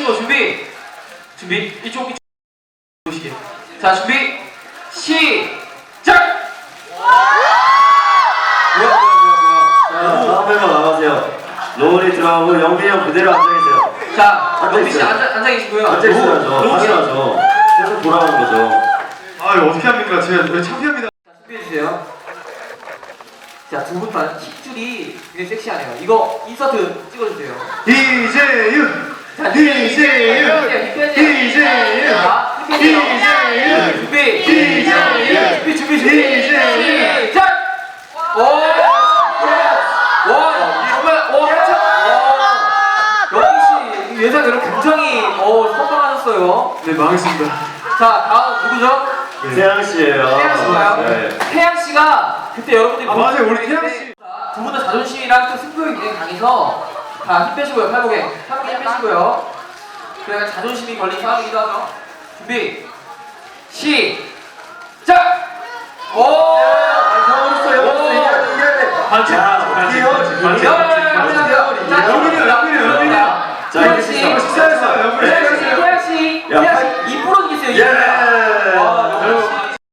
집중해주시고 준비 준비 이쪽 이쪽 보시게 자 준비 시작 뭐야 뭐야 뭐야 자, 다음 멤버 나가세요. 노을이 들어가고 영빈이 형 그대로 앉아계세요. 자 앉아 영빈 씨. 앉아 앉아 계시고요 앉아있어야죠. 노- 노- 당연하죠. 계속 돌아가는 거죠. 아 이거 어떻게 합니까? 제가 왜 창피합니다. 자, 준비해주세요. 자, 두분다 힙줄이 굉장히 섹시하네요. 이거 인서트 찍어주세요. 이재윤, 자, 힙해주세요. 이재윤, 준비. 이재윤, 준비, 준비, 준비. 어, 선방하셨어요. 네 망했습니다. 자, 다음 누구죠? 세양 씨예요. 태양 씨인가요? 네. 태양 씨가 그때 여러분들이 아, 맞아요. 우리 태양 씨. 두 분 다 자존심이랑 또 승부욕이 굉장히 강해서 자힘 빼시고요 팔목에 팔목에 힘 빼시고요 그래야 자존심이 걸린 상황이기도 하죠 준비 시작 오 영어로서 영어로서 이겨야 돼, 이겨야 돼. 반칙, 자, 반칙, 이겨, 반칙, 이겨. 반칙, 자, 영빈이요, 영빈이요, 영빈이요. 자, 태양 이렇게 씨 시작. 식사했어요. 영빈이 태양 씨. 태양 씨 야, 태양 씨